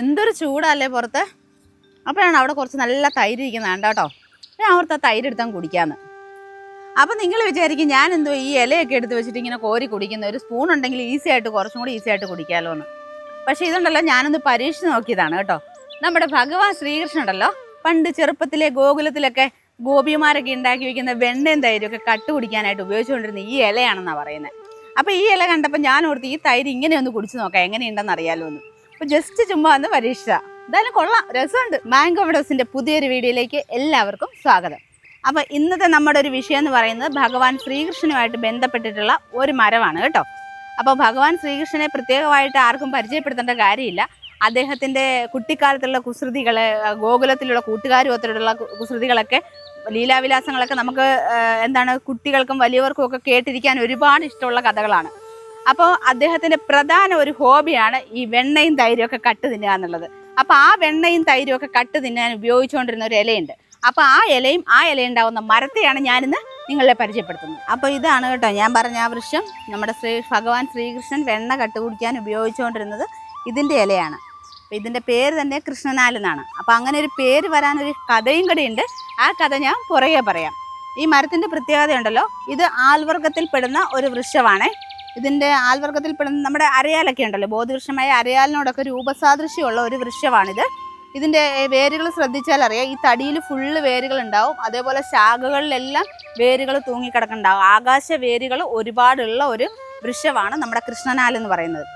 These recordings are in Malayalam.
എന്തൊരു ചൂടല്ലേ പുറത്ത്? അപ്പോഴാണ് അവിടെ കുറച്ച് നല്ല തൈര് ഇരിക്കുന്നത്. കേട്ടോ? ഞാൻ അവിടുത്തെ തൈര് എടുത്താൽ കുടിക്കാന്ന്. അപ്പം നിങ്ങൾ വിചാരിക്കും ഞാൻ എന്തോ ഈ ഇലയൊക്കെ എടുത്ത് വെച്ചിട്ട് ഇങ്ങനെ കോരി കുടിക്കുന്ന ഒരു സ്പൂൺ ഉണ്ടെങ്കിൽ ഈസി ആയിട്ട് കുറച്ചും കൂടി ഈസി ആയിട്ട് കുടിക്കാമല്ലോ എന്ന്. പക്ഷേ ഇതുണ്ടല്ലോ ഞാനൊന്ന് പരീക്ഷിച്ച് നോക്കിയതാണ് കേട്ടോ. നമ്മുടെ ഭഗവാൻ ശ്രീകൃഷ്ണൻ ഉണ്ടല്ലോ. പണ്ട് ചെറുപ്പത്തിലെ ഗോകുലത്തിലൊക്കെ ഗോപിമാരൊക്കെ ഉണ്ടാക്കി വെക്കുന്ന വെണ്ണയും തൈരൊക്കെ കട്ട് കുടിക്കാനായിട്ട് ഉപയോഗിച്ചുകൊണ്ടിരുന്ന ഈ ഇലയാണെന്നാണ് പറയുന്നത്. അപ്പോൾ ഈ ഇല കണ്ടപ്പോൾ ഞാൻ ഓർത്ത് ഈ തൈര് ഇങ്ങനെ ഒന്ന് കുടിച്ച് നോക്കാം എങ്ങനെയുണ്ടെന്ന് അറിയാമല്ലോ എന്ന്. അപ്പോൾ ജസ്റ്റ് ചുമ്മാ ഒന്ന് പരീക്ഷ എന്തായാലും കൊള്ളാം. രസമുണ്ട്. മാംഗോ വിഡോസിന്റെ പുതിയൊരു വീഡിയോയിലേക്ക് എല്ലാവർക്കും സ്വാഗതം. അപ്പോൾ ഇന്നത്തെ നമ്മുടെ ഒരു വിഷയം എന്ന് പറയുന്നത് ഭഗവാൻ ശ്രീകൃഷ്ണനുമായിട്ട് ബന്ധപ്പെട്ടിട്ടുള്ള ഒരു മരമാണ് കേട്ടോ. അപ്പോൾ ഭഗവാൻ ശ്രീകൃഷ്ണനെ പ്രത്യേകമായിട്ട് ആർക്കും പരിചയപ്പെടുത്തേണ്ട കാര്യമില്ല. അദ്ദേഹത്തിന്റെ കുട്ടിക്കാലത്തുള്ള കുസൃതികൾ ഗോകുലത്തിലുള്ള കൂട്ടുകാരുമൊത്തുള്ള കുസൃതികളൊക്കെ ലീലാവിലാസങ്ങളൊക്കെ നമുക്ക് എന്താണ് കുട്ടികൾക്കും വലിയവർക്കും ഒക്കെ കേട്ടിരിക്കാൻ ഒരുപാട് ഇഷ്ടമുള്ള കഥകളാണ്. അപ്പോൾ അദ്ദേഹത്തിന്റെ പ്രധാന ഒരു ഹോബിയാണ് ഈ വെണ്ണയും തൈരും ഒക്കെ കട്ട് തിന്നുക എന്നുള്ളത്. അപ്പോൾ ആ വെണ്ണയും തൈരും ഒക്കെ കട്ട് തിന്നാൻ ഉപയോഗിച്ചുകൊണ്ടിരുന്ന ഒരു ഇലയുണ്ട്. അപ്പോൾ ആ ഇലയും ആ ഇലയുണ്ടാവുന്ന മരത്തെയാണ് ഞാനിന്ന് നിങ്ങളെ പരിചയപ്പെടുത്തുന്നത്. അപ്പോൾ ഇതാണ് കേട്ടോ ഞാൻ പറഞ്ഞ ആ വൃക്ഷം. നമ്മുടെ ശ്രീ ഭഗവാൻ ശ്രീകൃഷ്ണൻ വെണ്ണ കട്ട് കുടിക്കാൻ ഉപയോഗിച്ചുകൊണ്ടിരുന്നത് ഇതിന്റെ ഇലയാണ്. അപ്പോൾ ഇതിന്റെ പേര് തന്നെ കൃഷ്ണനാൽ എന്നാണ്. അപ്പോൾ അങ്ങനെ ഒരു പേര് വരാനൊരു കഥയും കൂടിയുണ്ട് ആ കഥ ഞാൻ പുറകെ പറയാം. ഈ മരത്തിന്റെ പ്രത്യേകത ഉണ്ടല്ലോ ഇത് ആൽവർഗത്തിൽ പെടുന്ന ഒരു വൃക്ഷമാണ്. ഇതിന്റെ ആൽവർഗത്തിൽ പെടുന്ന നമ്മുടെ അരയാലൊക്കെ ഉണ്ടല്ലോ ബോധവൃക്ഷമായ അരയാലിനോടൊക്കെ രൂപസാദൃശ്യമുള്ള ഒരു വൃക്ഷമാണിത്. ഇതിന്റെ വേരുകൾ ശ്രദ്ധിച്ചാൽ അറിയാം ഈ തടിയിൽ ഫുള്ള് വേരുകൾ ഉണ്ടാവും അതേപോലെ ശാഖകളിലെല്ലാം വേരുകൾ തൂങ്ങിക്കിടക്കുന്നുണ്ടാവും. ആകാശ വേരുകൾ ഒരുപാടുള്ള ഒരു വൃക്ഷമാണ് നമ്മുടെ കൃഷ്ണനാൽ എന്ന് പറയുന്നത്.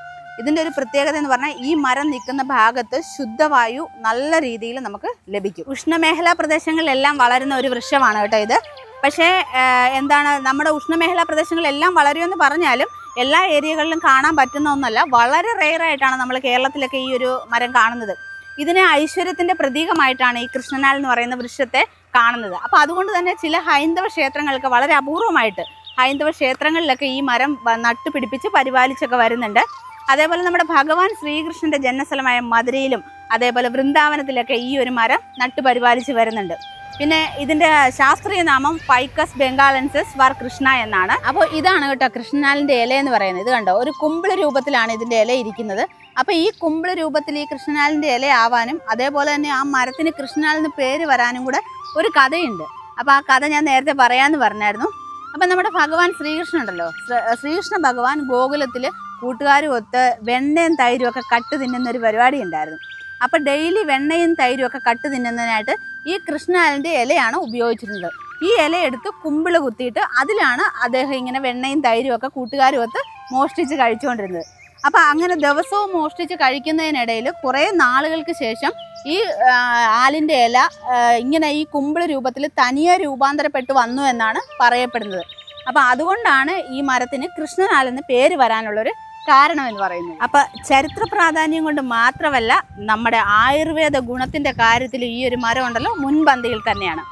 ഇതിന്റെ ഒരു പ്രത്യേകത എന്ന് പറഞ്ഞാൽ ഈ മരം നിൽക്കുന്ന ഭാഗത്ത് ശുദ്ധവായു നല്ല രീതിയിൽ നമുക്ക് ലഭിക്കും. ഉഷ്ണമേഖലാ പ്രദേശങ്ങളിലെല്ലാം വളരുന്ന ഒരു വൃക്ഷമാണ് കേട്ടോ ഇത്. പക്ഷേ എന്താണ് നമ്മുടെ ഉഷ്ണമേഖലാ പ്രദേശങ്ങളിലെല്ലാം വളരുമെന്ന് പറഞ്ഞാലും എല്ലാ ഏരിയകളിലും കാണാൻ പറ്റുന്ന ഒന്നല്ല വളരെ റെയർ ആയിട്ടാണ് നമ്മൾ കേരളത്തിലൊക്കെ ഈ ഒരു മരം കാണുന്നത്. ഇതിനെ ഐശ്വര്യത്തിന്റെ പ്രതീകമായിട്ടാണ് ഈ കൃഷ്ണനാൽ എന്ന് പറയുന്ന വൃക്ഷത്തെ കാണുന്നത്. അപ്പോൾ അതുകൊണ്ട് തന്നെ ചില ഹൈന്ദവ ക്ഷേത്രങ്ങൾക്ക് വളരെ അപൂർവമായിട്ട് ഹൈന്ദവ ക്ഷേത്രങ്ങളിലൊക്കെ ഈ മരം നട്ടുപിടിപ്പിച്ച് പരിപാലിച്ചൊക്കെ വരുന്നുണ്ട്. അതേപോലെ നമ്മുടെ ഭഗവാൻ ശ്രീകൃഷ്ണന്റെ ജന്മസ്ഥലമായ മധുരയിലും അതേപോലെ വൃന്ദാവനത്തിലൊക്കെ ഈ ഒരു മരം നട്ടുപരിപാലിച്ച് വരുന്നുണ്ട്. പിന്നെ ഇതിന്റെ ശാസ്ത്രീയ നാമം പൈക്കസ് ബംഗാളൻസസ് വർ കൃഷ്ണ എന്നാണ്. അപ്പോൾ ഇതാണ് കേട്ടോ കൃഷ്ണാലിന്റെ ഇല എന്ന് പറയുന്നത്. ഇത് കണ്ടോ? ഒരു കുമ്പിൾ രൂപത്തിലാണ് ഇതിന്റെ ഇല ഇരിക്കുന്നത്. അപ്പോൾ ഈ കുമ്പിൾ രൂപത്തിൽ ഈ കൃഷ്ണാലിന്റെ ഇല ആവാനും അതേപോലെ തന്നെ ആ മരത്തിന് കൃഷ്ണനാൽ പേര് വരാനും കൂടെ ഒരു കഥയുണ്ട്. അപ്പോൾ ആ കഥ ഞാൻ നേരത്തെ പറയാമെന്ന് പറഞ്ഞായിരുന്നു. അപ്പം നമ്മുടെ ഭഗവാൻ ശ്രീകൃഷ്ണൻ ഉണ്ടല്ലോ. ശ്രീകൃഷ്ണ ഭഗവാൻ ഗോകുലത്തിൽ കൂട്ടുകാരും ഒത്ത് വെണ്ണയും തൈരും ഒക്കെ കട്ട് തിന്നുന്ന ഒരു പരിപാടി ഉണ്ടായിരുന്നു. അപ്പോൾ ഡെയിലി വെണ്ണയും തൈരും ഒക്കെ കട്ട് തിന്നുന്നതിനായിട്ട് ഈ കൃഷ്ണാലിന്റെ ഇലയാണ് ഉപയോഗിച്ചിരുന്നത്. ഈ ഇല എടുത്ത് കുമ്പിൾ കുത്തിയിട്ട് അതിലാണ് അദ്ദേഹം ഇങ്ങനെ വെണ്ണയും തൈരും ഒക്കെ കൂട്ടുകാരും ഒത്ത് മോഷ്ടിച്ച് കഴിച്ചുകൊണ്ടിരുന്നത്. അപ്പോൾ അങ്ങനെ ദിവസവും മോഷ്ടിച്ച് കഴിക്കുന്നതിനിടയിൽ കുറേ നാളുകൾക്ക് ശേഷം ഈ ആലിന്റെ ഇല ഇങ്ങനെ ഈ കുമ്പിൾ രൂപത്തിൽ തനിയെ രൂപാന്തരപ്പെട്ട് വന്നു എന്നാണ് പറയപ്പെടുന്നത്. അപ്പോൾ അതുകൊണ്ടാണ് ഈ മരത്തിന് കൃഷ്ണനാലെന്ന് പേര് വരാനുള്ളൊരു കാരണം എന്ന് പറയുന്നത്. അപ്പൊ ചരിത്ര പ്രാധാന്യം കൊണ്ട് മാത്രമല്ല നമ്മുടെ ആയുർവേദ ഗുണത്തിന്റെ കാര്യത്തിൽ ഈ ഒരു മരം ഉണ്ടല്ലോ മുൻപന്തിയിൽ തന്നെയാണ്.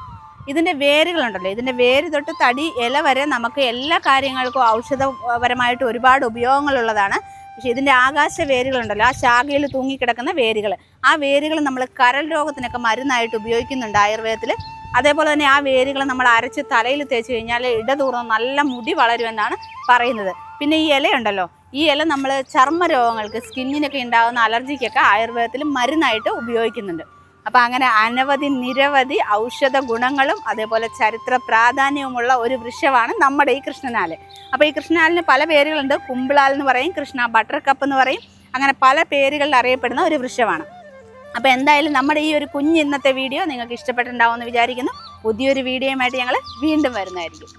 ഇതിന്റെ വേരുകളുണ്ടല്ലോ ഇതിന്റെ വേര് തൊട്ട് തടി ഇല വരെ നമുക്ക് എല്ലാ കാര്യങ്ങൾക്കും ഔഷധപരമായിട്ട് ഒരുപാട് ഉപയോഗങ്ങളുള്ളതാണ്. പക്ഷേ ഇതിന്റെ ആകാശ വേരുകളുണ്ടല്ലോ ആ ശാഖയിൽ തൂങ്ങിക്കിടക്കുന്ന വേരുകൾ. ആ വേരുകൾ നമ്മൾ കരൾ രോഗത്തിനൊക്കെ മരുന്നായിട്ട് ഉപയോഗിക്കുന്നുണ്ട് ആയുർവേദത്തിൽ അതേപോലെ തന്നെ ആ വേരുകൾ നമ്മൾ അരച്ച് തലയിൽ തേച്ച് കഴിഞ്ഞാൽ ഇടതൂർന്ന് നല്ല മുടി വളരുമെന്നാണ് പറയുന്നത്. പിന്നെ ഈ ഇലയുണ്ടല്ലോ ഈ ഇല നമ്മൾ ചർമ്മ രോഗങ്ങൾക്ക് സ്കിന്നിനൊക്കെ ഉണ്ടാകുന്ന അലർജിക്കൊക്കെ ആയുർവേദത്തിൽ മരുന്നായിട്ട് ഉപയോഗിക്കുന്നുണ്ട്. അപ്പോൾ അങ്ങനെ അനവധി നിരവധി ഔഷധ ഗുണങ്ങളും അതേപോലെ ചരിത്ര പ്രാധാന്യവുമുള്ള ഒരു വൃക്ഷമാണ് നമ്മുടെ ഈ കൃഷ്ണനാല്. അപ്പോൾ ഈ കൃഷ്ണനാലിന് പല പേരുകളുണ്ട്. കുമ്പിളാൽ എന്ന് പറയും കൃഷ്ണ ബട്ടർ കപ്പ് എന്ന് പറയും. അങ്ങനെ പല പേരുകളിൽ അറിയപ്പെടുന്ന ഒരു വൃക്ഷമാണ്. അപ്പോൾ എന്തായാലും നമ്മുടെ ഈ ഒരു കുഞ്ഞ് ഇന്നത്തെ വീഡിയോ നിങ്ങൾക്ക് ഇഷ്ടപ്പെട്ടിട്ടുണ്ടാവുമെന്ന് വിചാരിക്കുന്നു. പുതിയൊരു വീഡിയോയുമായിട്ട് ഞങ്ങൾ വീണ്ടും വരുന്നതായിരിക്കും.